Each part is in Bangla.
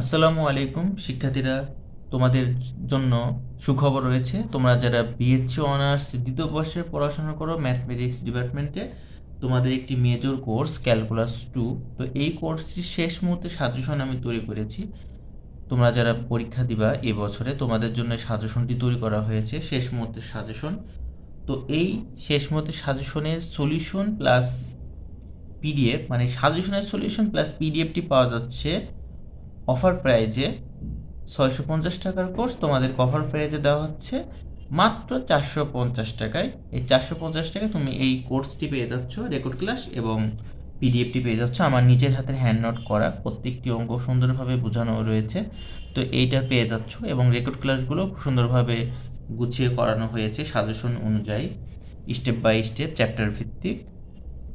আসসালামু আলাইকুম, শিক্ষার্থীরা। তোমাদের জন্য সুখবর রয়েছে। তোমরা যারা বিএসসি অনার্স দ্বিতীয় বর্ষে পড়াশোনা করো ম্যাথমেটিক্স ডিপার্টমেন্টে তোমাদের একটি মেজর কোর্স ক্যালকুলাস টু তো এই কোর্সটির শেষ মুহূর্তে সাজেশন আমি তৈরি করেছি। তোমরা যারা পরীক্ষা দিবা এবছরে তোমাদের জন্য সাজেশনটি তৈরি করা হয়েছে, শেষ মুহূর্তের সাজেশন তো এই শেষ মুহূর্তের সাজেশনের সলিউশন প্লাস পিডিএফ মানে সাজেশনের সলিউশন প্লাস পিডিএফটি পাওয়া যাচ্ছে অফার প্রাইজে ছয়শো পঞ্চাশ টাকার কোর্স তোমাদের অফার প্রাইজে দেওয়া হচ্ছে। মাত্র চারশো পঞ্চাশ টাকায়। এই চারশো পঞ্চাশ টাকায় তুমি এই কোর্সটি পেয়ে যাচ্ছ, রেকর্ড ক্লাস এবং পিডিএফটি পেয়ে যাচ্ছ। আমার নিজের হাতের হ্যান্ড নোট করা, প্রত্যেকটি অঙ্ক সুন্দরভাবে বোঝানো রয়েছে। তো এইটা পেয়ে যাচ্ছ এবং রেকর্ড ক্লাসগুলো সুন্দরভাবে গুছিয়ে করানো হয়েছে সাজেশন অনুযায়ী, স্টেপ বাই স্টেপ, চ্যাপ্টার ভিত্তিক।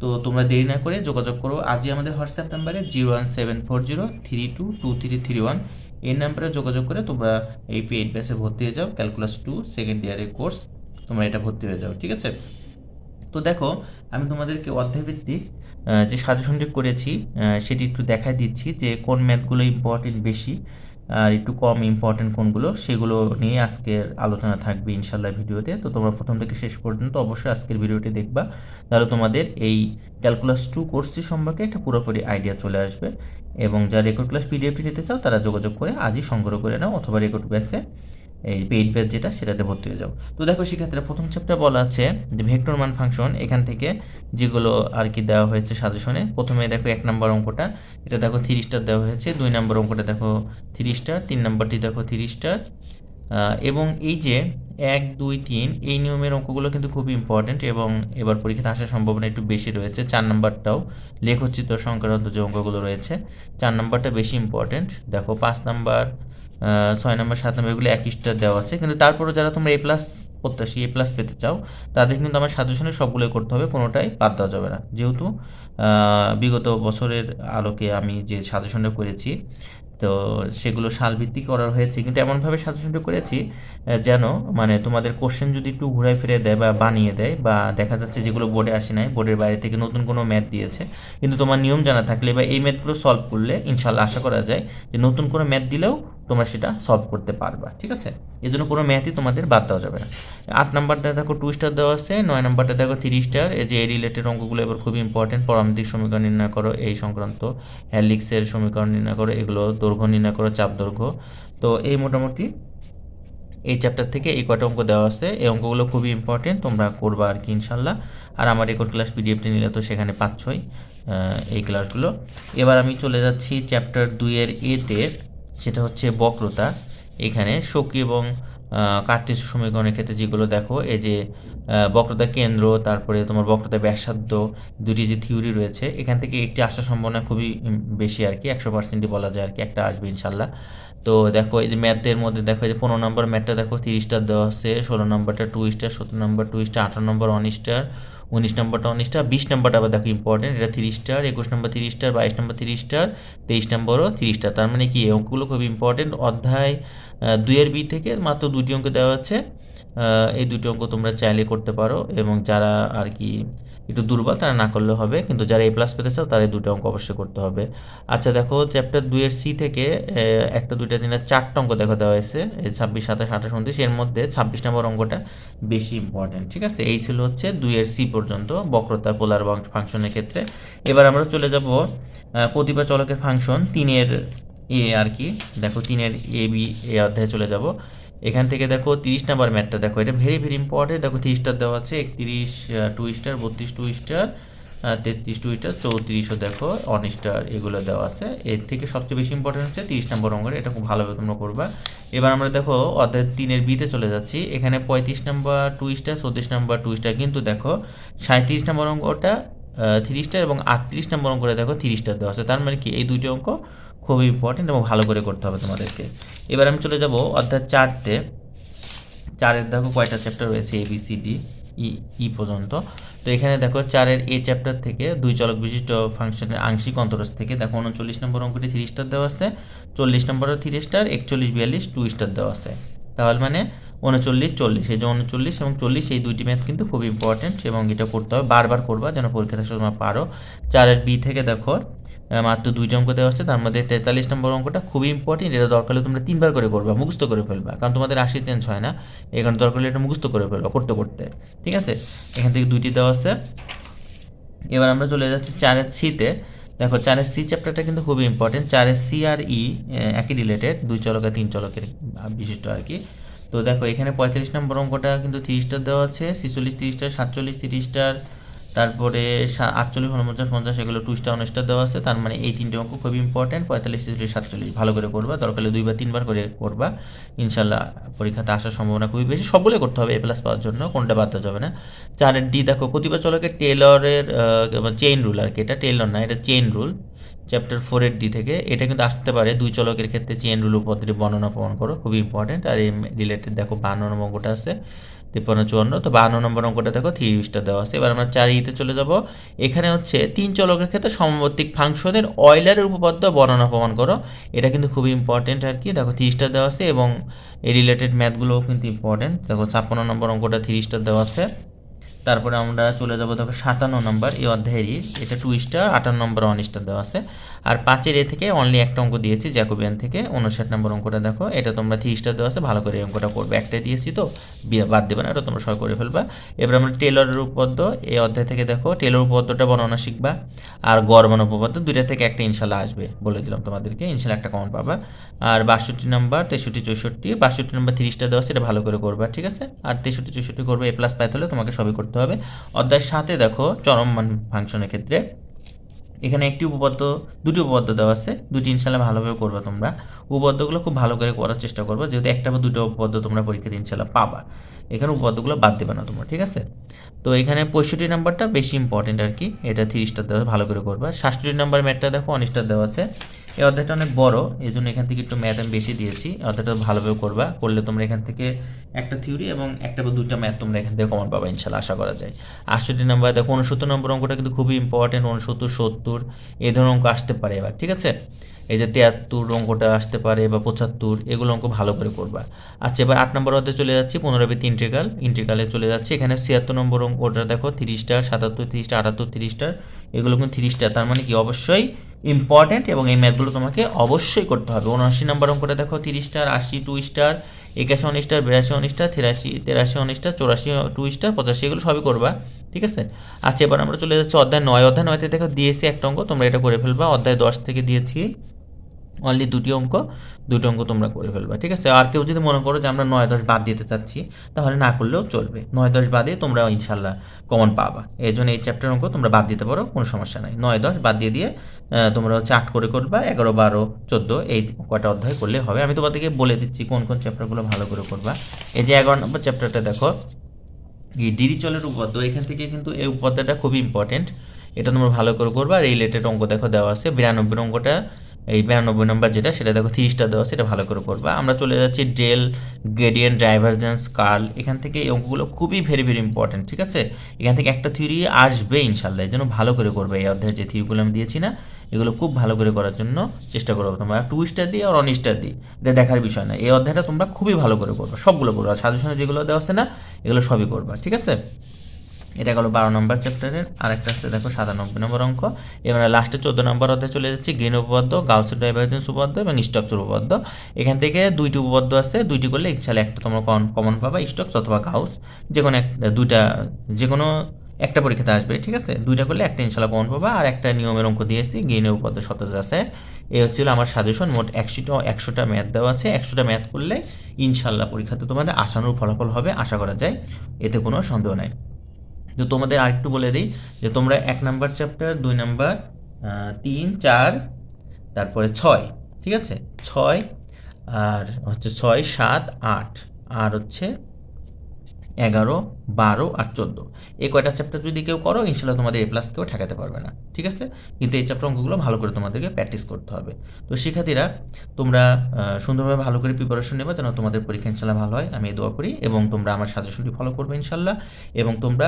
তো তোমরা দেরি না করে যোগাযোগ করো। আজই আমাদের হোয়াটসঅ্যাপ নাম্বারে zero one seven four zero three two two three three one এই নাম্বারে যোগাযোগ করে তোমরা এই পেইড ব্যাচে ভর্তি হয়ে যাও। ক্যালকুলাস টু সেকেন্ড ইয়ারের কোর্স তোমরা এটা ভর্তি হয়ে যাও, ঠিক আছে? তো দেখো, আমি তোমাদেরকে অধ্যায়ভিত্তিক যে সাজেশনটি করেছি সেটি একটু দেখাই দিচ্ছি যে কোন ম্যাথগুলো ইম্পর্টেন্ট বেশি। আর একটু কম ইম্পর্টেন্ট কোনগুলো সেগুলো নিয়ে আজকের আলোচনা থাকবে ইনশাল্লাহ ভিডিওতে। তো তোমরা প্রথম থেকে শেষ পর্যন্ত অবশ্যই আজকের ভিডিওটি দেখবা। তাহলে তোমাদের এই ক্যালকুলাস টু কোর্সটি সম্পর্কে একটা পুরোপুরি আইডিয়া চলে আসবে এবং যারা রেকর্ড ক্লাস পিডিএফটি নিতে চাও তারা যোগাযোগ করে আজই সংগ্রহ করে নাও অথবা রেকর্ড ব্যাচে এই পেইড ব্যাচ যেটা, সেটাতে ভর্তি হয়ে যাও। তো দেখো সেক্ষেত্রে প্রথম চ্যাপ্টার বলা আছে যে ভেক্টর মান ফাংশন এখান থেকে যেগুলো আর কি দেওয়া হয়েছে সাজেশনে প্রথমে দেখো এক নম্বর অঙ্কটা, এটা দেখো থ্রি স্টার দেওয়া হয়েছে, দুই নম্বর অঙ্কটা দেখো থ্রি স্টার তিন নম্বরটি দেখো থ্রি স্টার এবং এই যে এক, দুই, তিন, এই নিয়মের অঙ্কগুলো কিন্তু খুব ইম্পর্টেন্ট এবং এবার পরীক্ষাতে আসার সম্ভাবনা একটু বেশি রয়েছে। চার নম্বরটাও লেখচিত্র সংক্রান্ত যে অঙ্কগুলো রয়েছে, চার নম্বরটা বেশি ইম্পর্টেন্ট দেখো পাঁচ নাম্বার ছয় নম্বর, সাত নম্বর, এগুলো এক স্টার দেওয়া আছে। কিন্তু তারপরে যারা তোমরা এ প্লাস প্রত্যাশী এ প্লাস পেতে চাও, তাদের কিন্তু আমার সাজেশনে সবগুলোই করতে হবে, কোনোটাই বাদ দেওয়া যাবে না। যেহেতু বিগত বছরের আলোকে আমি যে সাজেশনটা করেছি, তো সেগুলো সালভিত্তিক করা হয়েছে। কিন্তু এমনভাবে সাজেশনটা করেছি যেন মানে তোমাদের কোশ্চেন যদি একটু ঘুরাই ফিরে দেয় বা বানিয়ে দেয়, বা দেখা যাচ্ছে যেগুলো বোর্ডে আসে নাই বোর্ডের বাইরে থেকে নতুন কোনো ম্যাথ দিয়েছে, কিন্তু তোমার নিয়ম জানা থাকলে বা এই ম্যাথগুলো সলভ করলে, ইনশাল্লাহ আশা করা যায় যে নতুন কোনো ম্যাথ দিলেও তোমরা সেটা সলভ করতে পারবা, ঠিক আছে? এই জন্য কোনো ম্যাথই তোমাদের বাদ দেওয়া যাবে না। আট নাম্বারটা দেখো টু স্টার দেওয়া আছে, নয় নাম্বারটা দেখো থ্রি স্টার এই যে এই রিলেটেড অঙ্কগুলো এবার খুবই ইম্পর্টেন্ট পরামিতিক সমীকরণ নির্ণয় করো, এই সংক্রান্ত হ্যালিক্সের সমীকরণ নির্ণয় করো, এগুলো দৈর্ঘ্য নির্ণয় করো, চাপ দৈর্ঘ্য। তো এই মোটামুটি এই চ্যাপ্টার থেকে এই কটা অঙ্ক দেওয়া আছে, এই অঙ্কগুলো খুবই ইম্পর্টেন্ট তোমরা করবা আর কি ইনশাল্লাহ। আর আমার রেকর্ড ক্লাস পিডিএফটি নিলে তো সেখানে পাচ্ছই এই ক্লাসগুলো এবার আমি চলে যাচ্ছি চ্যাপ্টার দুইয়ের এতে সেটা হচ্ছে বক্রতা। এখানে শোকি এবং কার্তিক সমীকরণের ক্ষেত্রে যেগুলো দেখো, এই যে বক্রতা কেন্দ্র, তারপরে তোমার বক্রতা ব্যাসার্ধ দুটি যে থিওরি রয়েছে, এখান থেকে একটি আসার সম্ভাবনা খুবই বেশি আর কি একশো পার্সেন্টই বলা যায় আর কি একটা আসবে ইনশাল্লাহ। তো দেখো, এই যে ম্যাথের মধ্যে দেখো, এই যে পনেরো নম্বর ম্যাথটা দেখো তিরিশ স্টার দেওয়া আছে ষোলো নম্বরটা টু স্টার সতেরো নম্বর টু স্টার আঠারো নম্বর ওয়ান স্টার উনিশ নম্বরটা উনিশ স্টার বিশ নম্বরটা আবার দেখো ইম্পর্টেন্ট এটা থ্রি স্টার একুশ নম্বর থ্রি স্টার বাইশ নম্বর থ্রি স্টার তেইশ নম্বরও থ্রি স্টার তার মানে কি অঙ্কগুলো খুব ইম্পর্টেন্ট অধ্যায় দুইয়ের বি থেকে মাত্র দুটি অঙ্ক দেওয়া আছে। এই দুটি অঙ্ক তোমরা চাইলে করতে পারো এবং যারা আর কি একটু দুর্বল, তারা না করলে হবে। কিন্তু যারা এ প্লাস পেতে চাও, তারা দুটো অঙ্ক অবশ্যই করতে হবে। আচ্ছা দেখো চ্যাপ্টার দুইয়ের সি থেকে একটা, দুইটা, তিনটা, চারটা অঙ্ক দেখো দেওয়া হয়েছে। ছাব্বিশ, সাতাশ, আঠাশ, উনত্রিশ, এর মধ্যে ছাব্বিশ নম্বর অঙ্কটা বেশি ইম্পর্টেন্ট ঠিক আছে? এই ছিল হচ্ছে দুইয়ের সি পর্যন্ত, বক্রতা, পোলার ফাংশনের ক্ষেত্রে। এবার আমরা চলে যাব প্রতিভা চলকের ফাংশন, তিনের এ আর কি। দেখো, তিনের এ বি এ অধ্যায়ে চলে যাব। এখান থেকে দেখো তিরিশ নাম্বার ম্যাথটা দেখো, এটা ভেরি ভেরি ইম্পর্টেন্ট দেখো তিরিশ স্টার দেওয়া আছে, একত্রিশ টু স্টার বত্রিশ টু স্টার তেত্রিশ টু স্টার চৌত্রিশও দেখো অন স্টার এগুলো দেওয়া আছে। এর থেকে সবচেয়ে বেশি ইম্পর্টেন্ট হচ্ছে তিরিশ নম্বর অঙ্গের এটা খুব ভালোভাবে তোমরা করবা। এবার আমরা দেখো অধ্যায় তিনের বিতে চলে যাচ্ছি। এখানে পঁয়ত্রিশ নম্বর টু স্টার চৌত্রিশ নাম্বার টু স্টার কিন্তু দেখো সাঁত্রিশ নম্বর অঙ্কটা থ্রি স্টার এবং আটত্রিশ নম্বর অঙ্কটা দেখো থ্রি স্টার দেওয়া আছে। তার মানে কি? এই দুইটি অঙ্ক খুবই ইম্পর্টেন্ট এবং ভালো করে করতে হবে তোমাদেরকে। এবার আমি চলে যাব অধ্যায় চারতে। চারের দেখো কয়টা চ্যাপ্টার রয়েছে A B C D E E পর্যন্ত। তো এখানে দেখো চারের এ চ্যাপ্টার থেকে দুই চলক বিশিষ্ট ফাংশনের আংশিক অন্তরস থেকে দেখো উনচল্লিশ নম্বর অঙ্কটি থ্রি স্টার দেওয়া আছে, চল্লিশ নম্বরও থ্রি স্টার একচল্লিশ বিয়াল্লিশ টু স্টার দেওয়া আছে। তাহলে মানে উনচল্লিশ, চল্লিশ, এই যে উনচল্লিশ এবং চল্লিশ, এই দুইটি ম্যাথ কিন্তু খুব ইম্পর্টেন্ট এবং এটা করতে হবে, বারবার করবা যেন পরীক্ষা পরীক্ষাতে সময় পারো। চারের বি থেকে দেখো মাত্র দুইটা অঙ্ক দেওয়া আছে, তার মধ্যে তেতাল্লিশ নম্বর অঙ্কটা খুবই ইম্পর্টেন্ট এটা দরকার হলে তোমরা তিনবার করে করবা, মুখস্থ করে ফেলবা, কারণ তোমাদের আশি চেঞ্জ হয় না। এখানে দরকার হলে এটা মুখস্থ করে ফেলবা করতে করতে, ঠিক আছে? এখান থেকে দুইটি দেওয়া আছে। এবার আমরা চলে যাচ্ছি চারের সিতে দেখো, চারের সি চ্যাপ্টারটা কিন্তু খুবই ইম্পর্টেন্ট চারের সি আর ই একই রিলেটেড দুই চলকা, তিন চলকের বিশিষ্ট আর কি। তো দেখো, এখানে পঁয়তাল্লিশ নম্বর অঙ্কটা কিন্তু স্টার দেওয়া আছে, ছিচল্লিশ তিরিশ স্টার সাতচল্লিশ তিরিশ স্টার তারপরে আটচল্লিশ, উনপঞ্চাশ, পঞ্চাশ এগুলো টু স্টার স্টার দেওয়া আছে। তার মানে এই তিনটে অঙ্ক খুবই ইম্পর্টেন্ট পঁয়তাল্লিশ, ছেচল্লিশ, সাতচল্লিশ ভালো করে করবা। দরকার হলে দুইবার, তিনবার করে করবা। ইনশাল্লাহ পরীক্ষাতে আসার সম্ভাবনা খুবই বেশি। সবগুলো করতে হবে এ প্লাস পাওয়ার জন্য। কোনটা বাদ যাবে না। চারের ডি দেখো কতিপয় চলকে টেলরের চেইন রুল আর কি। এটা টেলর না, এটা চেইন রুল চ্যাপ্টার ফোরের ডি থেকে। এটা কিন্তু আসতে পারে। দুই চলকের ক্ষেত্রে চেইন রুল পদ্ধতি বর্ণনা প্রমাণ করো, খুবই ইম্পর্টেন্ট আর এই রিলেটেড দেখো বান্ন অঙ্কটা আছে। তিপ্পান্ন, চুয়ান্ন, তো বান্ন নম্বর অঙ্কটা দেখো থ্রি স্টার দেওয়া আছে। এবার আমরা চার ইতে চলে যাব। এখানে হচ্ছে তিন চলকের ক্ষেত্রে সমবর্তিক ফাংশনের অয়লারের উপপাদ্য বর্ণনা প্রমাণ করো। এটা কিন্তু খুবই ইম্পর্টেন্ট আর কি। দেখো থ্রি স্টার দেওয়া আছে এবং এই রিলেটেড ম্যাথগুলোও কিন্তু ইম্পর্টেন্ট দেখো, ছাপ্পান্ন নম্বর অঙ্কটা থ্রি স্টার দেওয়া আছে। তারপরে আমরা চলে যাব দেখো সাতান্ন নম্বর, এই অধ্যায়েরই। এটা টু স্টার আটান্ন নম্বর ওয়ান স্টার দেওয়া আছে। আর পাঁচের এ থেকে অনলি একটা অঙ্ক দিয়েছি, জ্যাকোবিয়ান থেকে উনষাট নম্বর অঙ্কটা দেখো। এটা তোমরা থ্রি স্টার দেওয়া আছে, ভালো করে এই অঙ্কটা করবে। একটাই দিয়েছি তো, বিয়ে- বাদ দেবে না, এটা তোমরা সবাই করে ফেলবা। এবার আমরা টেলরের উপপাদ্য, এই অধ্যায় থেকে দেখো, টেলর উপপাদ্যটা বর্ণনা শিখবা। আর গড় উপপাদ্য, দুইটা থেকে একটা ইনশাল্লাহ আসবে বলে দিলাম তোমাদেরকে, ইনশাল্লাহ একটা কমন পাবা। আর বাষট্টি নম্বর, তেষট্টি, চৌষট্টি, বাষট্টি নাম্বার তিরিশটা দেওয়া আছে, এটা ভালো করে করবা, ঠিক আছে? আর তেষট্টি, চৌষট্টি করবে এ প্লাস পাইতে হলে তোমাকে সবই করতে হবে। অধ্যায় সাথে দেখো চরম মান ফাংশনের ক্ষেত্রে এখানে একটি উপপাদ্য, দুটি উপপাদ্য দেওয়া আছে। দুটি ইনশাল্লাহ ভালোভাবে করবে তোমরা। উপপাদ্যগুলো খুব ভালো করে করার চেষ্টা করবে, যেহেতু একটা বা দুটো উপপাদ্য তোমরা পরীক্ষাতে ইনশাল্লাহ পাবা। এখানে উপপাদ্যগুলো বাদ দেবে না তোমরা, ঠিক আছে? তো এখানে পঁয়ষট্টি নাম্বারটা বেশি ইম্পর্টেন্ট আর কি। এটা থ্রি স্টার দেওয়া, ভালো করে করবা। সাতষট্টি নাম্বার ম্যাথটা দেখো অন স্টার দেওয়া আছে। এই অধ্যায়টা অনেক বড় এই জন্য এখান থেকে একটু ম্যাথ আমি বেশি দিয়েছি। অধ্যায়টা ভালোভাবে করবা, করলে তোমরা এখান থেকে একটা থিওরি এবং একটা বা দুইটা ম্যাথ তোমরা এখান থেকে কমন পাবা ইনশাল্লাহ আশা করা যায়। আটষট্টি নাম্বার দেখো উনসত্তর নম্বর অঙ্কটা কিন্তু খুবই ইম্পর্টেন্ট উনসত্তর সত্তর, এই ধরনের অঙ্ক আসতে পারে এবার, ঠিক আছে? এই যে তিয়াত্তর অঙ্কটা আসতে পারে বা পঁচাত্তর, এগুলো অঙ্ক ভালো করে করবা। আচ্ছা এবার আট নম্বর অধ্যায়ে চলে যাচ্ছি পুনরাবৃত্তি ইন্টিগ্রাল ইন্টিগ্রালে চলে যাচ্ছে, এখানে ছিয়াত্তর নম্বর অঙ্কটা দেখো তিরিশ স্টার সাতাত্তর, তিরিশটা, আটাত্তর তিরিশ স্টার এগুলো কিন্তু তিরিশটা, তার মানে কি? অবশ্যই ইম্পর্টেন্ট এবং এই ম্যাথগুলো তোমাকে অবশ্যই করতে হবে। উনআশি নম্বর অঙ্কটা দেখো, তিরিশ স্টার আশি টু স্টার একাশি অন স্টার বিরাশি অন স্টার তিরাশি, তেরাশি অন স্টার চৌরাশি টু স্টার পঁচাশি, এগুলো সবই করবা, ঠিক আছে? আচ্ছা এবার আমরা চলে যাচ্ছি অধ্যায় নয়। অধ্যায় নয়তে দেখো দিয়েছি একটা অঙ্ক, তোমরা এটা করে ফেলবা। অধ্যায় দশ থেকে দিয়েছি। অনলি দুটি অঙ্ক, দুটো অঙ্ক তোমরা করে ফেলবা, ঠিক আছে? আর কেউ যদি মনে করো যে আমরা নয় দশ বাদ দিতে চাচ্ছি, তাহলে না করলেও চলবে। নয় দশ বাদে তোমরা ইনশাল্লাহ কমন পাবা। এই জন্য এই চ্যাপ্টার অঙ্ক তোমরা বাদ দিতে পারো, কোনো সমস্যা নাই। নয় দশ বাদ দিয়ে দিয়ে তোমরা হচ্ছে আট করে করবা, এগারো, বারো, চোদ্দ, এই কয়টা অধ্যায় করলে হবে। আমি তোমাদেরকে বলে দিচ্ছি কোন কোন চ্যাপ্টারগুলো ভালো করে করবা। এই যে এগারো নম্বর চ্যাপ্টারটা দেখো ডিরি চলের উপপাদ্য, এখান থেকে কিন্তু এই উপপাদ্যটা খুবই ইম্পর্টেন্ট এটা তোমরা ভালো করে করবা। আর রিলেটেড অঙ্ক দেখো দেওয়া আছে। বিরানব্বই অঙ্কটা এই বিরানব্বই নম্বর যেটা, সেটা দেখো থ্রি স্টার দেওয়া সেটা ভালো করে করবা আমরা চলে যাচ্ছি ডেল গ্রেডিয়েন্ট, ডাইভারজেন্স, কার্ল। এখান থেকে এই অঙ্কগুলো খুবই ভেরি ভেরি ইম্পর্টেন্ট ঠিক আছে? এখান থেকে একটা থিওরি আসবে ইনশাল্লাহ এই জন্য ভালো করে করবে এই অধ্যায়ে যে থিওরিগুলো আমি দিয়েছি না, এগুলো খুব ভালো করে করার জন্য চেষ্টা করব তোমরা। টু স্টার দিয়ে আর অন স্টার দিই, এটা দেখার বিষয় না। এই অধ্যায়টা তোমরা খুবই ভালো করে করবে, সবগুলো করবে সাজেশনে যেগুলো দেওয়া আছে না, এগুলো সবই করবা ঠিক আছে? এটা গেল বারো নম্বর চ্যাপ্টারের, আরেকটা আছে দেখো সাতানব্বই নম্বর অঙ্ক। এবার লাস্টে চোদ্দ নম্বর অধ্যায় চলে যাচ্ছে, গ্রিন উপপাদ্য গাউসের ডাইভারজেন্স উপপাদ্য এবং স্টকসের উপপাদ্য। এখান থেকে দুইটি উপপাদ্য আছে, দুইটি করলে ইনশাল্লাহ একটা তোমরা কমন পাবা স্টকস অথবা গাউস। যে কোনো একটা দুইটা যে কোনো একটা পরীক্ষাতে আসবে, ঠিক আছে? দুইটা করলে একটা ইনশাল্লাহ কমন পাবা, আর একটা নিয়মের অঙ্ক দিয়েছি গ্রিনের উপপাদ্য সতেজ আছে। এই হচ্ছিল আমার সাজেশন মোট একশোটা একশোটা ম্যাথ দেওয়া আছে। একশোটা ম্যাথ করলে ইনশাল্লাহ পরীক্ষাতে তোমাদের আসানোর ফলাফল হবে, আশা করা যায়। এতে কোনো সন্দেহ নাই। তো তোমাদের আরেকটু বলে দিই যে তোমরা এক নাম্বার চ্যাপ্টার দুই নাম্বার তিন, চার, তারপরে ছয়, ঠিক আছে? ছয় আর হচ্ছে ছয়, সাত, আট, আর হচ্ছে এগারো, বারো আর চোদ্দ। এই কয়টা চ্যাপ্টার যদি কেউ করো, ইনশাল্লাহ তোমাদের এ প্লাস কেউ ঠেকাতে পারবে না। ঠিক আছে? কিন্তু এই চ্যাপ্টার অঙ্কগুলো ভালো করে তোমাদেরকে প্র্যাকটিস করতে হবে। তো শিক্ষার্থীরা, তোমরা সুন্দরভাবে ভালো করে প্রিপারেশন নেবে যেন তোমাদের পরীক্ষা ইনশাল্লাহ ভালো হয়। আমি এই দোয়া করি এবং তোমরা আমার সাজেশনটি ফলো করবে ইনশাল্লাহ। এবং তোমরা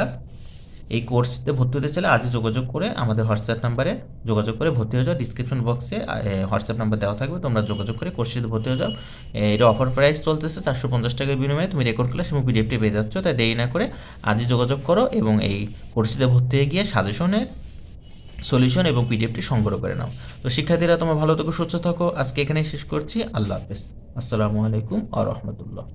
এই কোর্সটিতে ভর্তি হতে চাইলে আজই যোগাযোগ করে আমাদের হোয়াটসঅ্যাপ নাম্বারে যোগাযোগ করে ভর্তি হয়ে যাও। ডিসক্রিপশন বক্সে হোয়াটসঅ্যাপ নাম্বার দেওয়া থাকবে। তোমরা যোগাযোগ করে কোর্সটিতে ভর্তি হয়ে যাও। এ, এটা অফার প্রাইস চলতেছে চারশো পঞ্চাশ টাকার বিনিময়ে। তুমি রেকর্ড ক্লাস এবং পিডিএফটি পেয়ে যাচ্ছ। তাই দেরি না করে আজই যোগাযোগ করো এবং এই কোর্সটিতে ভর্তি হয়ে গিয়ে সাজেশনের সলিউশন এবং পিডিএফটি সংগ্রহ করে নাও। তো শিক্ষার্থীরা তোমার ভালো থাকো সুস্থ থাকো। আজকে এখানেই শেষ করছি। আল্লাহ হাফেজ। আসসালামু আলাইকুম আ রহমতুল্লাহ।